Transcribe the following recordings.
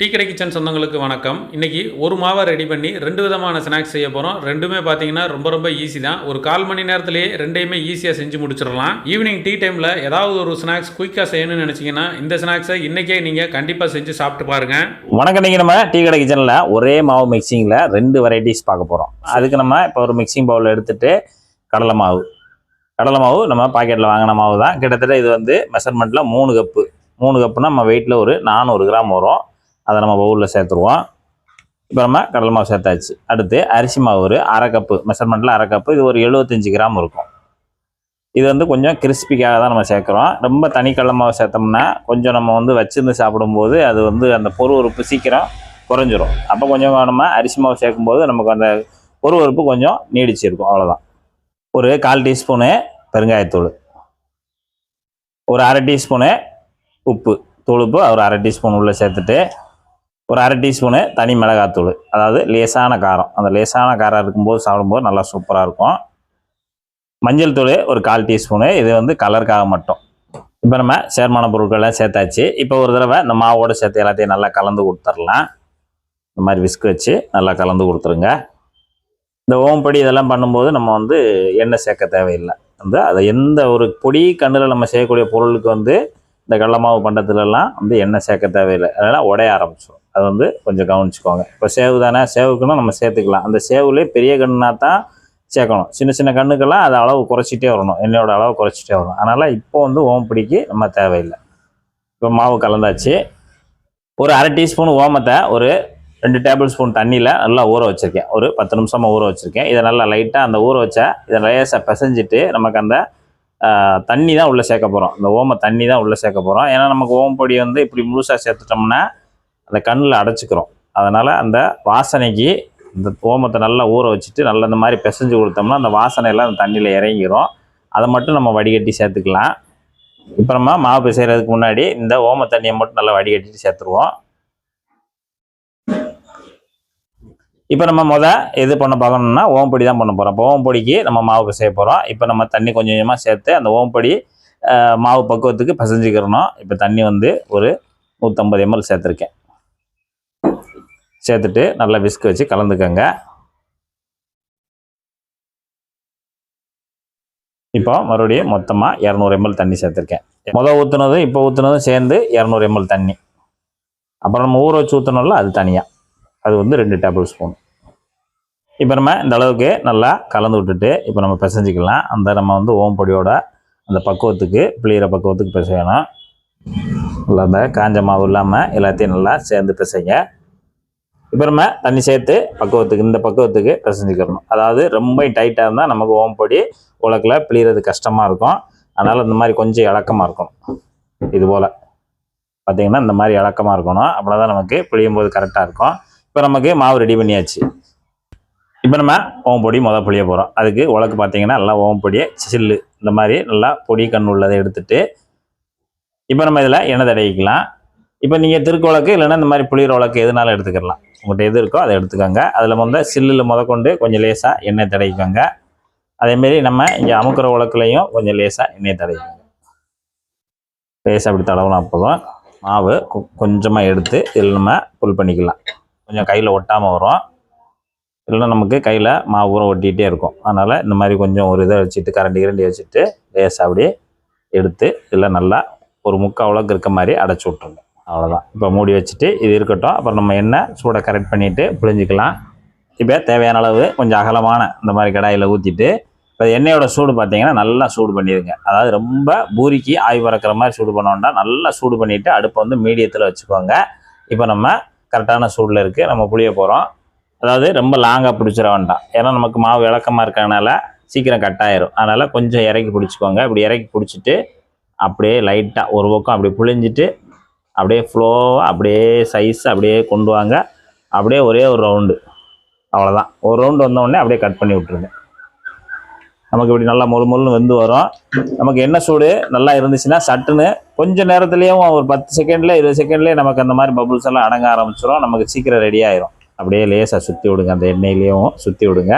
Tea கடை kitchen சொந்தங்களுக்கு வணக்கம். இன்னைக்கு ஒரு மாவை ரெடி பண்ணி ரெண்டு விதமான ஸ்நாக்ஸ் செய்ய போகிறோம் ரெண்டுமே பார்த்தீங்கன்னா ரொம்ப ரொம்ப ஈஸி தான். ஒரு கால் மணி நேரத்திலேயே ரெண்டையுமே ஈஸியாக செஞ்சு முடிச்சிடலாம். ஈவினிங் டீ டைமில் ஏதாவது ஒரு ஸ்நாக்ஸ் குயிக்காக செய்யணும்னு நினச்சிங்கன்னா இந்த ஸ்நாக்ஸை இன்றைக்கே நீங்கள் கண்டிப்பாக செஞ்சு சாப்பிட்டு பாருங்கள் வணக்கம். நீங்கள் நம்ம டீ கடை கிச்சனில் ஒரே மாவு மிக்சிங்கில் ரெண்டு வெரைட்டிஸ் பார்க்க போகிறோம் அதுக்கு நம்ம இப்போ ஒரு மிக்சிங் பவுல் எடுத்துகிட்டு கடலை மாவு. கடலை மாவு நம்ம பாக்கெட்டில் வாங்கின மாவு தான். கிட்டத்தட்ட இது வந்து மெஷர்மெண்ட்டில் மூணு கப்பு மூணு கப்புனா நம்ம வெயிட்டில் ஒரு நானூறு கிராம் வரும். அதை நம்ம பவுலில் சேர்த்துருவோம். இப்போ நம்ம கடலை மாவு சேர்த்தாச்சு. அடுத்து அரிசி மாவு ஒரு அரை கப்பு மெஷர்மெண்ட்டில் அரை கப்பு இது ஒரு எழுபத்தஞ்சு கிராம் இருக்கும். இது வந்து கொஞ்சம் கிறிஸ்பிக்காக தான் நம்ம சேர்க்குறோம். ரொம்ப தனி கடலை மாவு சேர்த்தோம்னா கொஞ்சம் நம்ம வந்து வச்சிருந்து சாப்பிடும்போது அது வந்து அந்த பொருவறுப்பு சீக்கிரம் குறைஞ்சிரும். அப்போ கொஞ்சம் நம்ம அரிசி மாவு சேர்க்கும்போது நமக்கு அந்த பொருவறுப்பு கொஞ்சம் நீடிச்சிருக்கும். அவ்வளோதான் ஒரு கால் டீஸ்பூனு பெருங்காயத்தூள். ஒரு அரை டீஸ்பூனு உப்பு. தூளுப்பு ஒரு அரை டீஸ்பூன் உள்ளே சேர்த்துட்டு ஒரு அரை டீஸ்பூனு தனி மிளகாத்தூள் அதாவது லேசான காரம். அந்த லேசான காரம் இருக்கும்போது சாப்பிடும்போது நல்லா சூப்பராக இருக்கும். மஞ்சள் தூள் ஒரு கால் டீஸ்பூனு இது வந்து கலருக்காக மட்டும். இப்போ நம்ம சேர்மான பொருட்கள்லாம் சேர்த்தாச்சு. இப்போ ஒரு தடவை இந்த மாவோடு சேர்த்து எல்லாத்தையும் நல்லா கலந்து கொடுத்துர்லாம் இந்த மாதிரி விஸ்க் வச்சு நல்லா கலந்து கொடுத்துருங்க. இந்த ஓம்பொடி இதெல்லாம் பண்ணும்போது நம்ம வந்து எண்ணெய் சேர்க்க தேவையில்லை. வந்து அதை எந்த ஒரு பொடி கண்ணில் நம்ம செய்யக்கூடிய பொருளுக்கு வந்து இந்த கடல மாவு பண்டத்துலலாம் வந்து எண்ணெய் சேர்க்க தேவையில்லை. அதனால் உடைய ஆரம்பிச்சிடும் அது வந்து கொஞ்சம் கவனிச்சுக்கோங்க. இப்போ சேவு தானே? சேவுக்குன்னா நம்ம சேர்த்துக்கலாம். அந்த சேவுலேயே பெரிய கண்ணுனா தான் சேர்க்கணும். சின்ன சின்ன கண்ணுக்கெல்லாம் அது அளவு குறைச்சிட்டே வரணும். எண்ணெயோட அளவு குறைச்சிட்டே வரணும். அதனால் இப்போ வந்து ஓம்பொடிக்கு நம்ம தேவையில்லை. இப்போ மாவு கலந்தாச்சு. ஒரு அரை டீஸ்பூன் ஓமத்தை ஒரு ரெண்டு டேபிள் ஸ்பூன் தண்ணியில் நல்லா ஊற வச்சுருக்கேன். ஒரு பத்து நிமிஷமாக ஊற வச்சுருக்கேன். இதை நல்லா லைட்டாக அந்த ஊற வச்சா இதை லேசாக பிசைஞ்சிட்டு நமக்கு அந்த தண்ணி தான் உள்ளே சேர்க்க போகிறோம் இந்த ஓம தண்ணி தான் உள்ளே சேர்க்க போகிறோம் ஏன்னா நமக்கு ஓம்பொடி வந்து இப்படி முழுசாக சேர்த்துட்டோம்னா அந்த கண்ணில் அடைச்சிக்கிறோம். அதனால் அந்த வாசனைக்கு இந்த ஓமத்தை நல்லா ஊற வச்சுட்டு நல்லா இந்த மாதிரி பிசைஞ்சு கொடுத்தோம்னா அந்த வாசனையெல்லாம் அந்த தண்ணியில் இறங்கிரும். அதை மட்டும் நம்ம வடிகட்டி சேர்த்துக்கலாம். இப்போ நம்ம மாவு பிசைகிறதுக்கு முன்னாடி இந்த ஓம தண்ணியை மட்டும் நல்லா வடிகட்டிட்டு சேர்த்துருவோம். இப்போ நம்ம முத எது பண்ண பார்க்கணும்னா ஓம்பொடி தான் பண்ண போகிறோம் இப்போ ஓம்பொடிக்கு நம்ம மாவு பிசைய போகிறோம் இப்போ நம்ம தண்ணி கொஞ்சம் கொஞ்சமாக சேர்த்து அந்த ஓம்பொடி மாவு பக்குவத்துக்கு பிசைஞ்சிக்கிறணும். இப்போ தண்ணி வந்து ஒரு நூற்றம்பது எம்எல் சேர்த்துருக்கேன். சேர்த்துட்டு நல்லா விஸ்க் வச்சு கலந்துக்கோங்க. இப்போ மறுபடியும் மொத்தமாக இரநூறு எம்எல் தண்ணி சேர்த்துருக்கேன். மொதல் ஊற்றுனதும் இப்போ ஊற்றுனதும் சேர்ந்து இரநூறு எம்எல் தண்ணி. அப்புறம் நம்ம ஊற வச்சு ஊற்றணும்ல அது தனியாக அது வந்து ரெண்டு டேபிள் ஸ்பூன். இப்போ நம்ம இந்த அளவுக்கு நல்லா கலந்து விட்டுட்டு இப்போ நம்ம பிசைஞ்சிக்கலாம். அந்த நம்ம வந்து ஓம்பொடியோட அந்த பக்குவத்துக்கு பிளியிற பக்குவத்துக்கு பிசையணும். நல்லா அந்த காஞ்ச மாவு இல்லாமல் எல்லாத்தையும் நல்லா சேர்ந்து பிசைங்க. இப்போ நம்ம தண்ணி சேர்த்து பக்குவத்துக்கு இந்த பக்குவத்துக்கு பிசைஞ்சிக்கிறணும் அதாவது ரொம்ப டைட்டாக இருந்தால் நமக்கு ஓம்பொடி உலக்கில் பிழிகிறது கஷ்டமாக இருக்கும். அதனால் இந்த மாதிரி கொஞ்சம் இலக்கமாக இருக்கணும். இது போல். பார்த்திங்கன்னா இந்த மாதிரி இலக்கமாக இருக்கணும். அப்படின்னா தான் நமக்கு பிழியும் போது கரெக்டாக இருக்கும். இப்போ நமக்கு மாவு ரெடி பண்ணியாச்சு. இப்போ நம்ம ஓம்பொடி மொதல் புளிய போகிறோம் அதுக்கு உலக்கு பார்த்தீங்கன்னா நல்லா ஓம்பொடியை சில்லு இந்த மாதிரி நல்லா பொடி கண் உள்ளதை எடுத்துட்டு இப்போ நம்ம இதில் எண்ணெய் தடவிக்கலாம். இப்போ நீங்கள் திருக்கு உலக்கு இல்லைன்னா இந்த மாதிரி புளியிற உலக்கு எதுனாலும் எடுத்துக்கலாம். உங்கள்கிட்ட எது இருக்கோ அதை எடுத்துக்கோங்க. அதில் வந்து சில்லில் முதக்கொண்டு கொஞ்சம் லேசாக எண்ணெய் தடவிக்கோங்க. அதேமாரி நம்ம இங்கே அமுக்கிற உலக்குலையும் கொஞ்சம் லேசாக எண்ணெய் தடவிக்கோங்க. லேசாக அப்படி தடவுனா அப்போதும் மாவு கொஞ்சமாக எடுத்து இதில் நம்ம புல் பண்ணிக்கலாம். கொஞ்சம் கையில் ஒட்டாமல் வரும். இல்லைன்னா நமக்கு கையில் மாவு ஊற ஒட்டிகிட்டே இருக்கும். அதனால் இந்த மாதிரி கொஞ்சம் ஒரு இதை வச்சுட்டு கரண்டி கிரண்டி வச்சுட்டு லேசாக அப்படியே எடுத்து இதில் நல்லா ஒரு முக்கால் உலக்கு இருக்க மாதிரி அடைச்சி விட்ருங்க அவ்வளோதான் இப்போ மூடி வச்சுட்டு இது இருக்கட்டும். அப்புறம் நம்ம எண்ணெய் சூடை கரெக்ட் பண்ணிவிட்டு புழிஞ்சிக்கலாம். இப்போ தேவையான அளவு கொஞ்சம் அகலமான இந்த மாதிரி கடாயில் ஊற்றிட்டு இப்போ எண்ணெயோட சூடு பார்த்தீங்கன்னா நல்லா சூடு பண்ணிடுங்க. அதாவது ரொம்ப பூரிக்கு ஆய் பறக்கிற மாதிரி சூடு பண்ண வேண்டாம் நல்லா சூடு பண்ணிவிட்டு அடுப்பை வந்து மீடியத்தில் வச்சுக்கோங்க. இப்போ நம்ம கரெக்டான சூடில் இருக்குது நம்ம புளிய போகிறோம் அதாவது ரொம்ப லாங்காக பிடிச்சிட வேண்டாம். ஏன்னா நமக்கு மாவு இலக்கமாக இருக்கறனால சீக்கிரம் கட் ஆயிரும். அதனால் கொஞ்சம் இறக்கி பிடிச்சிக்கோங்க. இப்படி இறக்கி பிடிச்சிட்டு அப்படியே லைட்டாக ஒரு பக்கம் அப்படி புழிஞ்சிட்டு அப்படியே ஃப்ளோவாக அப்படியே சைஸ் அப்படியே கொண்டு வாங்க. அப்படியே ஒரே ஒரு ரவுண்டு அவ்வளோதான் ஒரு ரவுண்டு வந்தோடனே அப்படியே கட் பண்ணி விட்ருங்க நமக்கு இப்படி நல்லா மொழு மொழுன்னு வந்து வரும். நமக்கு என்ன சூடு? நல்லா இருந்துச்சுன்னா சட்டுன்னு கொஞ்சம் நேரத்துலேயும் ஒரு பத்து செகண்டில் இருபது செகண்ட்லேயே நமக்கு அந்த மாதிரி பபுள்ஸ் எல்லாம் அடங்க ஆரம்பிச்சிடும் நமக்கு சீக்கிரம் ரெடி ஆயிரும். அப்படியே லேசாக சுற்றி விடுங்க. அந்த எண்ணெயிலையும் சுற்றி விடுங்க.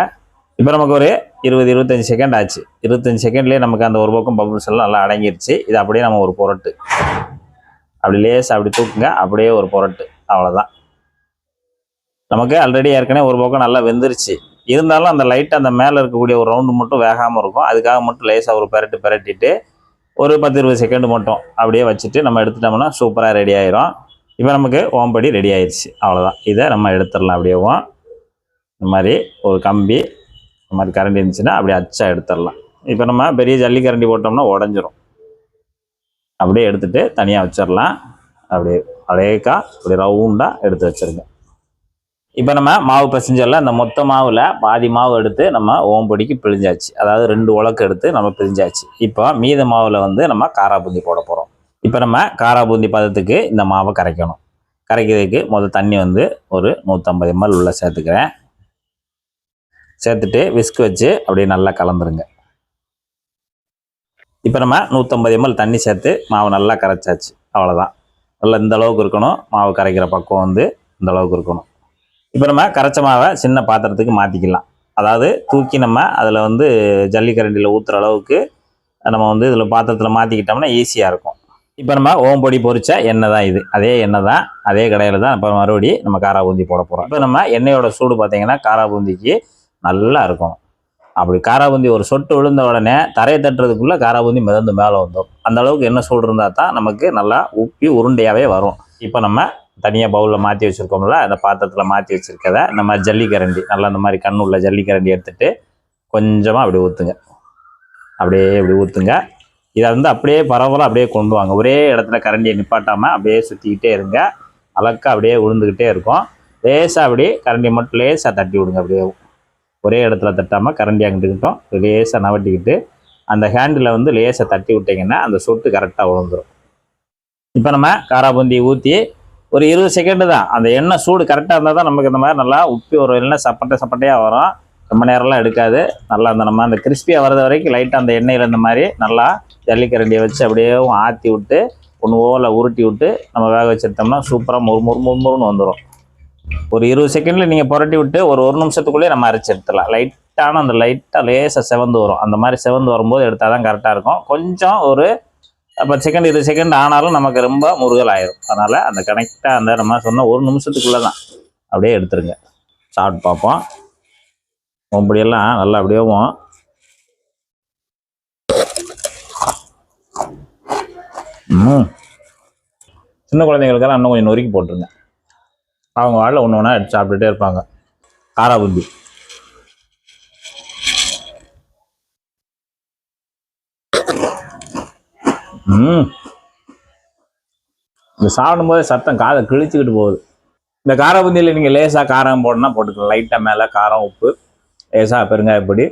இப்போ நமக்கு ஒரு இருபது இருபத்தஞ்சி செகண்ட் ஆச்சு. இருபத்தஞ்சி செகண்ட்லேயே நமக்கு அந்த ஒரு பக்கம் பபுள்ஸ் எல்லாம் நல்லா அடங்கிருச்சு. இது அப்படியே நம்ம ஒரு புரட்டு. அப்படி லேசாக அப்படி தூக்குங்க அப்படியே ஒரு புரட்டு. அவ்வளோதான் நமக்கு ஆல்ரெடி ஏற்கனவே ஒரு பக்கம் நல்லா வெந்துருச்சு. இருந்தாலும் அந்த லைட் அந்த மேலே இருக்கக்கூடிய ஒரு ரவுண்டு மட்டும் வேகாமல் இருக்கும். அதுக்காக மட்டும் லேசாக ஒரு பெரட்டு பெரட்டிட்டு ஒரு பத்து இருபது செகண்டு மட்டும் அப்படியே வச்சுட்டு நம்ம எடுத்துட்டோம்னா சூப்பராக ரெடி ஆயிரும். இப்போ நமக்கு ஓம்படி ரெடி ஆயிடுச்சு அவ்வளோதான் இதை நம்ம எடுத்துடலாம் அப்படியேவும் இந்த மாதிரி ஒரு கம்பி இந்த மாதிரி கரண்டி இருந்துச்சுன்னா அப்படியே அச்சா எடுத்துடலாம். இப்போ நம்ம பெரிய ஜல்லி கரண்டி போட்டோம்னா உடஞ்சிரும். அப்படியே எடுத்துகிட்டு தனியாக வச்சிடலாம் அப்படியே அழகா அப்படி ரவுண்டாக எடுத்து வச்சிருங்க. இப்போ நம்ம மாவு பிசைஞ்சல அந்த மொத்த மாவில் பாதி மாவு எடுத்து நம்ம ஓம்பொடிக்கு பிழிஞ்சாச்சு. அதாவது ரெண்டு உலக்கு எடுத்து நம்ம பிழிஞ்சாச்சு. இப்போ மீத மாவில் வந்து நம்ம காராபூந்தி போட போகிறோம் இப்போ நம்ம காராபூந்தி பதத்துக்கு இந்த மாவை கரைக்கணும். கரைக்கிறதுக்கு முதல் தண்ணி வந்து ஒரு நூற்றம்பது எம்எல் உள்ள சேர்த்துக்கிறேன். சேர்த்துட்டு விஸ்க் வச்சு அப்படியே நல்லா கலந்துருங்க. இப்போ நம்ம நூற்றம்பது எம்எல் தண்ணி சேர்த்து மாவு நல்லா கரைச்சாச்சு. அவ்வளோதான் நல்லா இந்த அளவுக்கு இருக்கணும். மாவு கரைக்கிற பக்கம் வந்து இந்த அளவுக்கு இருக்கணும். இப்போ நம்ம கரைச்ச மாவை சின்ன பாத்திரத்துக்கு மாற்றிக்கலாம் அதாவது தூக்கி நம்ம அதில் வந்து ஜல்லிக்கரண்டியில் ஊற்றுற அளவுக்கு நம்ம வந்து இதில் பாத்திரத்தில் மாற்றிக்கிட்டோம்னா ஈஸியாக இருக்கும். இப்போ நம்ம ஓம்பொடி பொரிச்ச எண்ணெய் தான் இது. அதே எண்ணெய் தான் அதே கடையில் தான் இப்போ மறுபடி நம்ம காரா பூந்தி போட போகிறோம் இப்போ நம்ம எண்ணெயோட சூடு பார்த்தீங்கன்னா காரா பூந்திக்கு நல்லா இருக்கும் அப்படி காராபூந்தி ஒரு சொட்டு விழுந்த உடனே தரையை தட்டுறதுக்குள்ளே காராபூந்தி மிதந்து மேலே வந்துடும். அந்த அளவுக்கு என்ன சூடு இருந்தால் தான் நமக்கு நல்லா உப்பி உருண்டையாகவே வரும். இப்போ நம்ம தனியாக பவுலில் மாற்றி வச்சுருக்கோம்ல அந்த பாத்திரத்தில் மாற்றி வச்சுருக்கத நம்ம ஜல்லிக்கரண்டி நல்லா இந்த மாதிரி கண்ணு உள்ள ஜல்லிக்கரண்டி எடுத்துட்டு கொஞ்சமாக அப்படி ஊற்றுங்க அப்படியே இப்படி ஊற்றுங்க இதை வந்து அப்படியே பரவலாக அப்படியே கொண்டு வாங்க. ஒரே இடத்துல கரண்டியை நிப்பாட்டாமல் அப்படியே சுற்றிக்கிட்டே இருங்க. அலக்கா அப்படியே உளுந்துக்கிட்டே இருக்கும். லேசாக அப்படியே கரண்டியை மட்டும் லேசாக தட்டி விடுங்க அப்படியே. ஒரே இடத்துல தட்டாமல் கரண்டி அங்கிட்டுக்கிட்டோம் லேசாக நவட்டிக்கிட்டு அந்த ஹேண்டில் வந்து லேசாக தட்டி விட்டிங்கன்னா அந்த சொட்டு கரெக்டாக விழுந்துடும் இப்போ நம்ம காராபூந்தியை ஊற்றி ஒரு இருபது செகண்டு தான். அந்த எண்ணெய் சூடு கரெக்டாக இருந்தால் தான் நமக்கு இந்த மாதிரி நல்லா உப்பி வரும் இல்லைன்னா சப்பட்டை சப்பட்டையாக வரும். ரொம்ப நேரம்லாம் எடுக்காது. நல்லா அந்த நம்ம அந்த கிறிஸ்பியாக வர்றது வரைக்கும் லைட்டாக அந்த எண்ணெயில் இந்த மாதிரி நல்லா ஜல்லிக்கரண்டியை வச்சு அப்படியே ஆற்றி விட்டு ஒன்று ஓலை உருட்டி விட்டு நம்ம வேக வச்சுருந்தோம்னா சூப்பராக மொறு மொறு முறு வந்துடும் ஒரு இருபது செகண்டில் நீங்கள் புரட்டி விட்டு ஒரு ஒரு நிமிஷத்துக்குள்ளேயே நம்ம அரைச்சி எடுத்துடலாம். லைட்டான அந்த லைட்டாக லேசாக செவந்து வரும். அந்த மாதிரி செவந்து வரும்போது எடுத்தால் தான் கரெக்டாக இருக்கும். கொஞ்சம் ஒரு பத்து செகண்ட் இருபது செகண்ட் ஆனாலும் நமக்கு ரொம்ப முருகல் ஆயிரும் அதனால் அந்த கனெக்டாக அந்த நம்ம சொன்ன ஒரு நிமிஷத்துக்குள்ளே தான் அப்படியே எடுத்துருங்க. சாப்பிட்டு பார்ப்போம். அப்படியெல்லாம் நல்லா அப்படியேவும் ம். சின்ன குழந்தைங்களுக்கெல்லாம் இன்னும் கொஞ்சம் நொறுக்கி போட்டுருங்க. அவங்க வாழை ஒன்று ஒன்றா எடுத்து சாப்பிட்டுட்டே இருப்பாங்க. காரா புந்தி ம். இந்த சாப்பிடும்போது சத்தம் காதை கிழிச்சுக்கிட்டு போகுது. இந்த காரபுந்தியில் நீங்கள் லேசாக காரம் போடணும்னா போட்டுக்கலாம். லைட்டாக மேலே காரம் உப்பு லேசாக பெருங்காயப்பொடி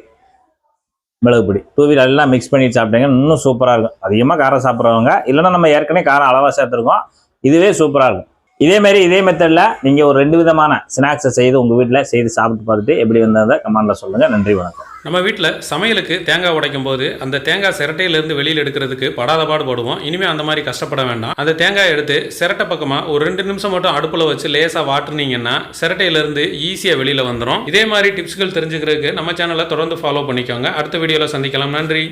மிளகுப்பொடி தூவியில் எல்லாம் மிக்ஸ் பண்ணி சாப்பிட்டீங்கன்னா இன்னும் சூப்பராக இருக்கும். அதிகமாக காரம் சாப்பிட்றவங்க இல்லைன்னா நம்ம ஏற்கனவே காரம் அளவாக சேர்த்துருக்கோம். இதுவே சூப்பராக இருக்கும். இதே மாதிரி இதே மெத்தடில் நீங்கள் ஒரு ரெண்டு விதமான ஸ்நாக்ஸை செய்து உங்கள் வீட்டில் செய்து சாப்பிட்டு பார்த்துட்டு எப்படி வந்ததை கமெண்டில் சொல்லுங்கள் நன்றி வணக்கம். நம்ம வீட்டில் சமையலுக்கு தேங்காய் உடைக்கும் போது அந்த தேங்காய் சிரட்டையிலேருந்து வெளியில் எடுக்கிறதுக்கு படாத பாடு போடுவோம். இனிமேல் அந்த மாதிரி கஷ்டப்பட வேண்டாம். அந்த தேங்காய் எடுத்து சிரட்டை பக்கமாக ஒரு ரெண்டு நிமிஷம் மட்டும் அடுப்பில் வச்சு லேசாக வாட்டுனீங்கன்னா சிரட்டையிலேருந்து ஈஸியாக வெளியில் வந்துடும் இதே மாதிரி டிப்ஸ்கள் தெரிஞ்சுக்கிறதுக்கு நம்ம சேனலை தொடர்ந்து ஃபாலோ பண்ணிக்கோங்க. அடுத்த வீடியோவில் சந்திக்கலாம். நன்றி.